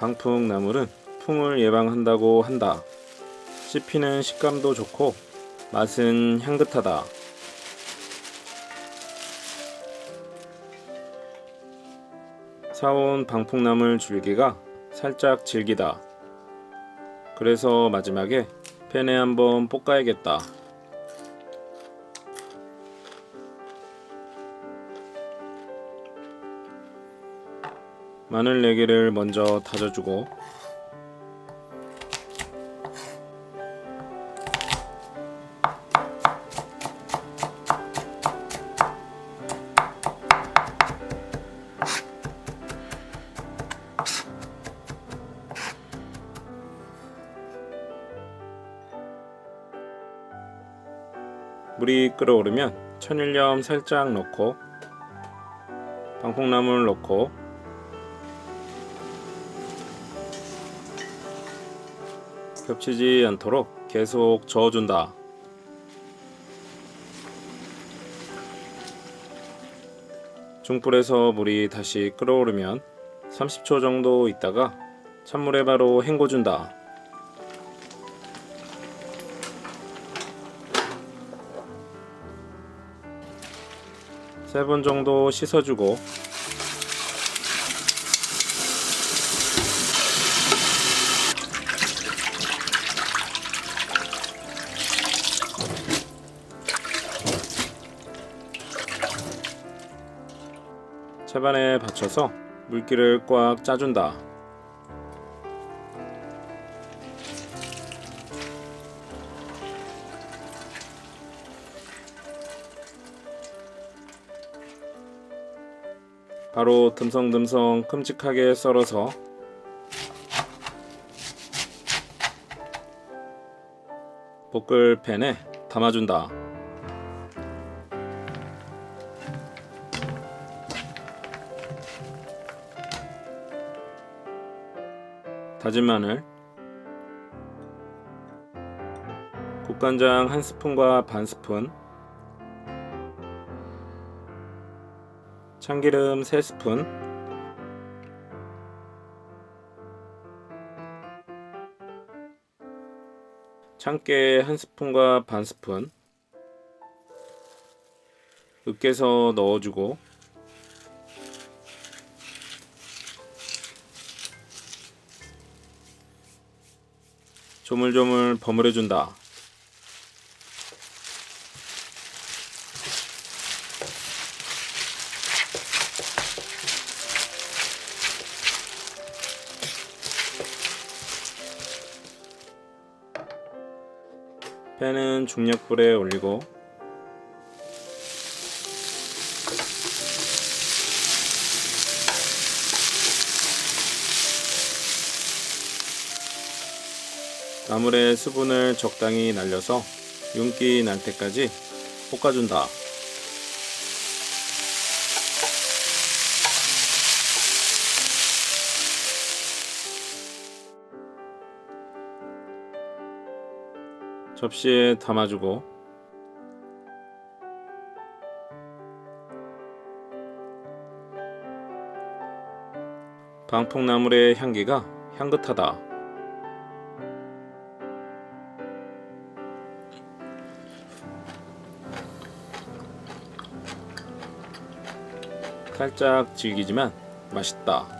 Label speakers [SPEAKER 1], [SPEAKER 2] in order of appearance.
[SPEAKER 1] 방풍나물은 풍을 예방한다고 한다. 씹히는 식감도 좋고 맛은 향긋하다. 사온 방풍나물 줄기가 살짝 질기다. 그래서 마지막에 팬에 한번 볶아야겠다. 마늘 4개를 먼저 다져주고. 물이 끓어오르면 천일염 살짝 넣고 방풍나물 넣고 겹치지 않도록 계속 저어준다. 중불에서 물이 다시 끓어오르면 30초 정도 있다가 찬물에 바로 헹궈준다. 세 번 정도 씻어주고 채반에 받쳐서 물기를 꽉 짜준다. 바로 듬성듬성 큼직하게 썰어서 볶을 팬에 담아준다. 다진 마늘, 국간장 한 스푼과 반 스푼, 참기름 3스푼, 참깨 한 스푼과 반 스푼, 으깨서 넣어주고 조물조물 버무려준다. 팬은 중약불에 올리고 나물에 수분을 적당히 날려서 윤기 날 때까지 볶아준다. 접시에 담아주고 방풍나물의 향기가 향긋하다. 살짝 질기지만 맛있다.